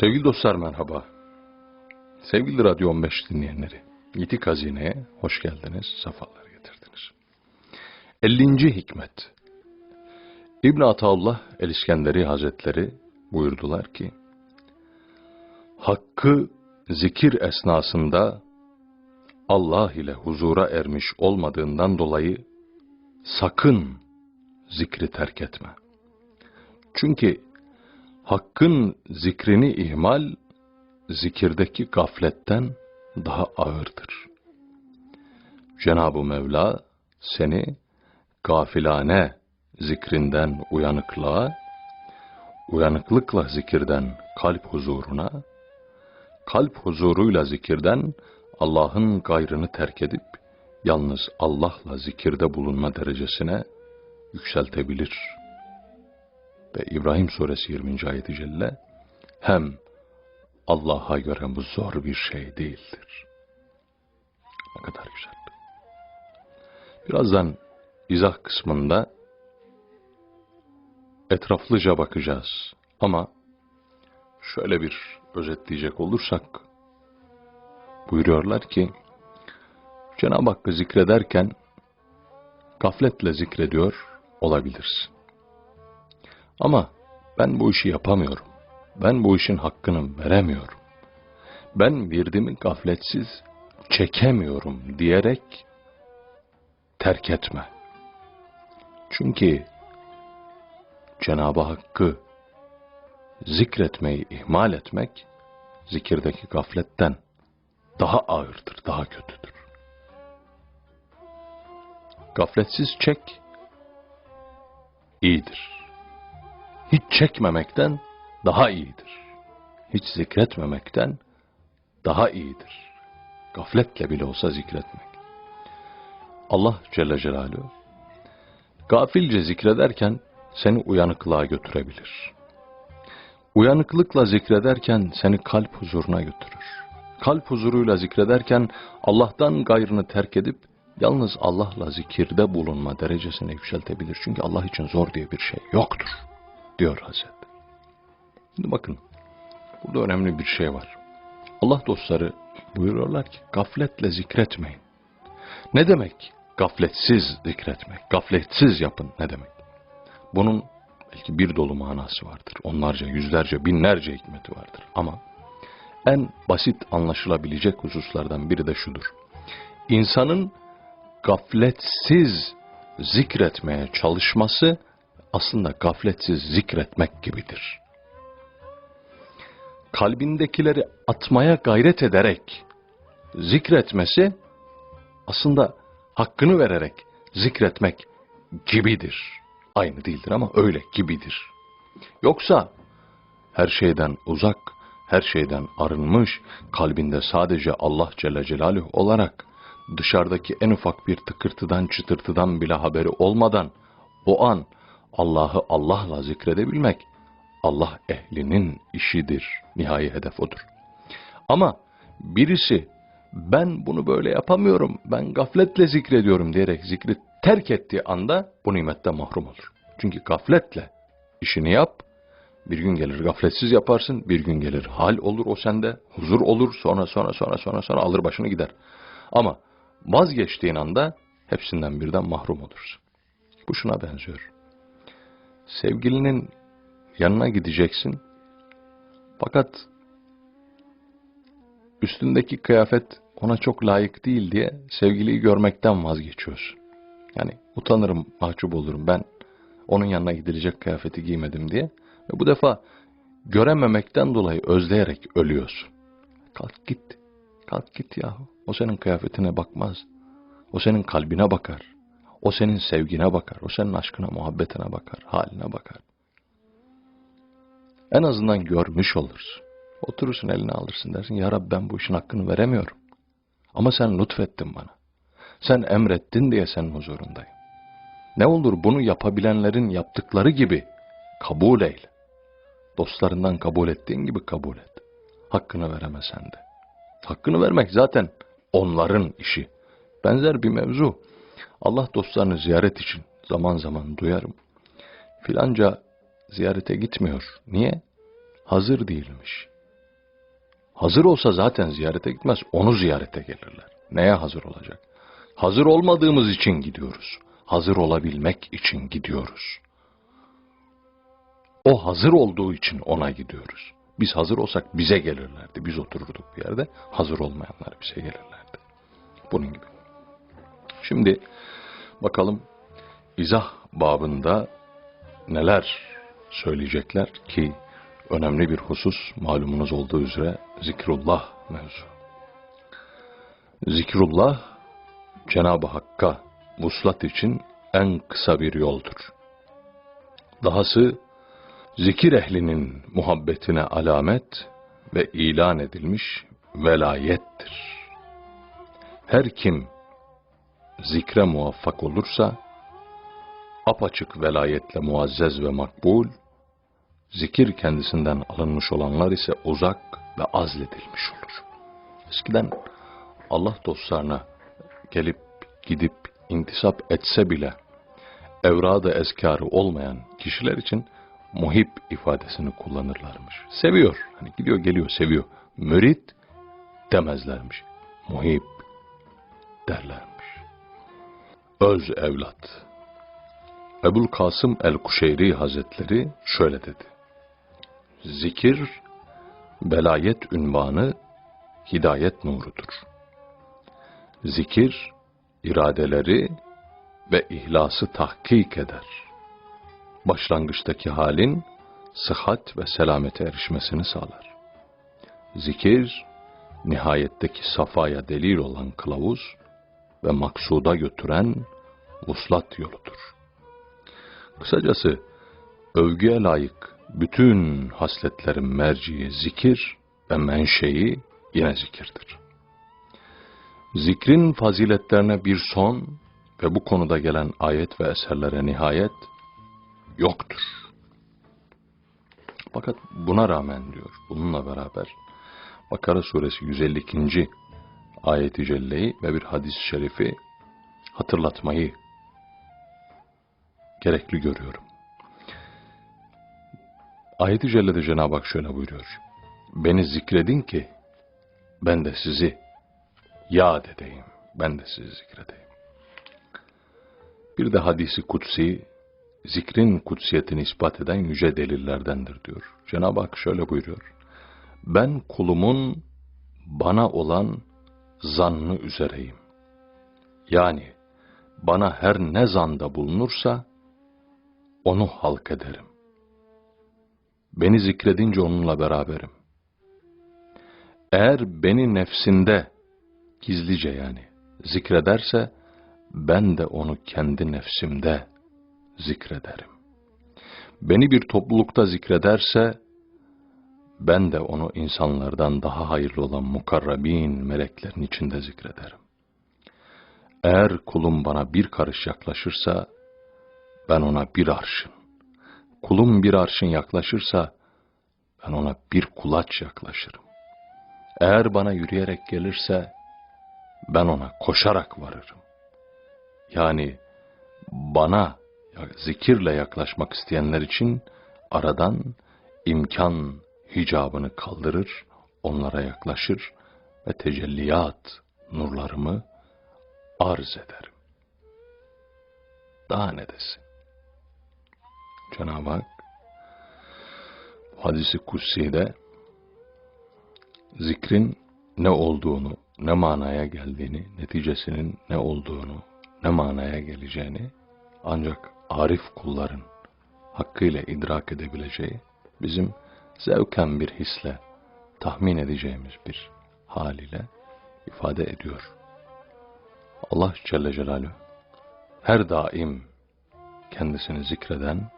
Sevgili dostlar merhaba. Sevgili Radyo 15 dinleyenleri, Yitik Hazine'ye hoş geldiniz, sefalar getirdiniz. 50. Hikmet İbn Ataullah el-İskenderi Hazretleri buyurdular ki, Hakkı zikir esnasında Allah ile huzura ermiş olmadığından dolayı sakın zikri terk etme. Çünkü Hakkın zikrini ihmal, zikirdeki gafletten daha ağırdır. Cenab-ı Mevla seni gafilane zikrinden uyanıklığa, uyanıklıkla zikirden kalp huzuruna, kalp huzuruyla zikirden Allah'ın gayrını terk edip, yalnız Allah'la zikirde bulunma derecesine yükseltebilir.'' Ve İbrahim suresi 20. ayeti celle hem Allah'a göre bu zor bir şey değildir. Ne kadar güzel. Birazdan izah kısmında etraflıca bakacağız. Ama şöyle bir özetleyecek olursak buyuruyorlar ki Cenab-ı Hakk'ı zikrederken gafletle zikrediyor olabilirsin. Ama ben bu işi yapamıyorum. Ben bu işin hakkını veremiyorum. Ben virdimi gafletsiz çekemiyorum diyerek terk etme. Çünkü Cenab-ı Hakk'ı zikretmeyi ihmal etmek zikirdeki gafletten daha ağırdır, daha kötüdür. Gafletsiz çek iyidir hiç çekmemekten daha iyidir. Hiç zikretmemekten daha iyidir. Gafletle bile olsa zikretmek. Allah Celle Celaluhu gafilce zikrederken seni uyanıklığa götürebilir. Uyanıklıkla zikrederken seni kalp huzuruna götürür. Kalp huzuruyla zikrederken Allah'tan gayrını terk edip yalnız Allah'la zikirde bulunma derecesine yükseltebilir. Çünkü Allah için zor diye bir şey yoktur diyor Hazret. Şimdi bakın, burada önemli bir şey var. Allah dostları buyuruyorlar ki gafletle zikretmeyin. Ne demek gafletsiz zikretmek? Gafletsiz yapın ne demek? Bunun belki bir dolu manası vardır. Onlarca, yüzlerce, binlerce hikmeti vardır. Ama en basit anlaşılabilecek hususlardan biri de şudur. İnsanın gafletsiz zikretmeye çalışması aslında gafletsiz zikretmek gibidir. Kalbindekileri atmaya gayret ederek zikretmesi aslında hakkını vererek zikretmek gibidir. Aynı değildir ama öyle gibidir. Yoksa her şeyden uzak, her şeyden arınmış, kalbinde sadece Allah Celle Celaluhu olarak dışarıdaki en ufak bir tıkırtıdan çıtırtıdan bile haberi olmadan o an Allah'ı Allah'la zikredebilmek Allah ehlinin işidir. Nihai hedef odur. Ama birisi ben bunu böyle yapamıyorum, ben gafletle zikrediyorum diyerek zikri terk ettiği anda bu nimetten mahrum olur. Çünkü gafletle işini yap, bir gün gelir gafletsiz yaparsın, bir gün gelir hal olur o sende, huzur olur, sonra sonra sonra sonra sonra alır başını gider. Ama vazgeçtiğin anda hepsinden birden mahrum olursun. Bu şuna benziyor sevgilinin yanına gideceksin. Fakat üstündeki kıyafet ona çok layık değil diye sevgiliyi görmekten vazgeçiyorsun. Yani utanırım, mahcup olurum ben onun yanına gidilecek kıyafeti giymedim diye. Ve bu defa görememekten dolayı özleyerek ölüyorsun. Kalk git, kalk git yahu. O senin kıyafetine bakmaz. O senin kalbine bakar. O senin sevgine bakar, o senin aşkına, muhabbetine bakar, haline bakar. En azından görmüş olursun. Oturursun eline alırsın dersin, Ya Rabbi ben bu işin hakkını veremiyorum. Ama sen lütfettin bana. Sen emrettin diye senin huzurundayım. Ne olur bunu yapabilenlerin yaptıkları gibi kabul eyle. Dostlarından kabul ettiğin gibi kabul et. Hakkını veremesen de. Hakkını vermek zaten onların işi. Benzer bir mevzu. Allah dostlarını ziyaret için zaman zaman duyarım. Filanca ziyarete gitmiyor. Niye? Hazır değilmiş. Hazır olsa zaten ziyarete gitmez, onu ziyarete gelirler. Neye hazır olacak? Hazır olmadığımız için gidiyoruz. Hazır olabilmek için gidiyoruz. O hazır olduğu için ona gidiyoruz. Biz hazır olsak bize gelirlerdi. Biz otururduk bir yerde. Hazır olmayanlar bize gelirlerdi. Bunun gibi. Şimdi bakalım izah babında neler söyleyecekler ki önemli bir husus malumunuz olduğu üzere zikrullah mevzu. Zikrullah Cenab-ı Hakk'a vuslat için en kısa bir yoldur. Dahası zikir ehlinin muhabbetine alamet ve ilan edilmiş velayettir. Her kim zikre muvaffak olursa, apaçık velayetle muazzez ve makbul, zikir kendisinden alınmış olanlar ise uzak ve azledilmiş olur. Eskiden Allah dostlarına gelip gidip intisap etse bile evrada ezkarı olmayan kişiler için muhip ifadesini kullanırlarmış. Seviyor. Hani gidiyor geliyor seviyor. Mürit demezlermiş. Muhip derlermiş. Öz evlat. Ebul Kasım el-Kuşeyri Hazretleri şöyle dedi. Zikir, belayet ünvanı, hidayet nurudur. Zikir, iradeleri ve ihlası tahkik eder. Başlangıçtaki halin sıhhat ve selamete erişmesini sağlar. Zikir, nihayetteki safaya delil olan kılavuz ve maksuda götüren vuslat yoludur. Kısacası övgüye layık bütün hasletlerin merciği zikir ve menşei yine zikirdir. Zikrin faziletlerine bir son ve bu konuda gelen ayet ve eserlere nihayet yoktur. Fakat buna rağmen diyor, bununla beraber Bakara suresi 152. ayeti celleyi ve bir hadis-i şerifi hatırlatmayı gerekli görüyorum. Ayet-i Celle'de Cenab-ı Hak şöyle buyuruyor. Beni zikredin ki ben de sizi yad edeyim. Ben de sizi zikredeyim. Bir de hadisi kutsi, zikrin kutsiyetini ispat eden yüce delillerdendir diyor. Cenab-ı Hak şöyle buyuruyor. Ben kulumun bana olan zannı üzereyim. Yani bana her ne zanda bulunursa onu halk ederim. Beni zikredince onunla beraberim. Eğer beni nefsinde gizlice yani zikrederse ben de onu kendi nefsimde zikrederim. Beni bir toplulukta zikrederse ben de onu insanlardan daha hayırlı olan mukarrabin meleklerin içinde zikrederim. Eğer kulum bana bir karış yaklaşırsa ben ona bir arşın. Kulum bir arşın yaklaşırsa ben ona bir kulaç yaklaşırım. Eğer bana yürüyerek gelirse ben ona koşarak varırım. Yani bana zikirle yaklaşmak isteyenler için aradan imkan hicabını kaldırır, onlara yaklaşır ve tecelliyat nurlarımı arz ederim. Daha ne desin? Cenab-ı Hak hadisi kutsi'de zikrin ne olduğunu, ne manaya geldiğini, neticesinin ne olduğunu, ne manaya geleceğini ancak arif kulların hakkıyla idrak edebileceği, bizim zevken bir hisle tahmin edeceğimiz bir hal ile ifade ediyor. Allah Celle Celaluhu her daim kendisini zikreden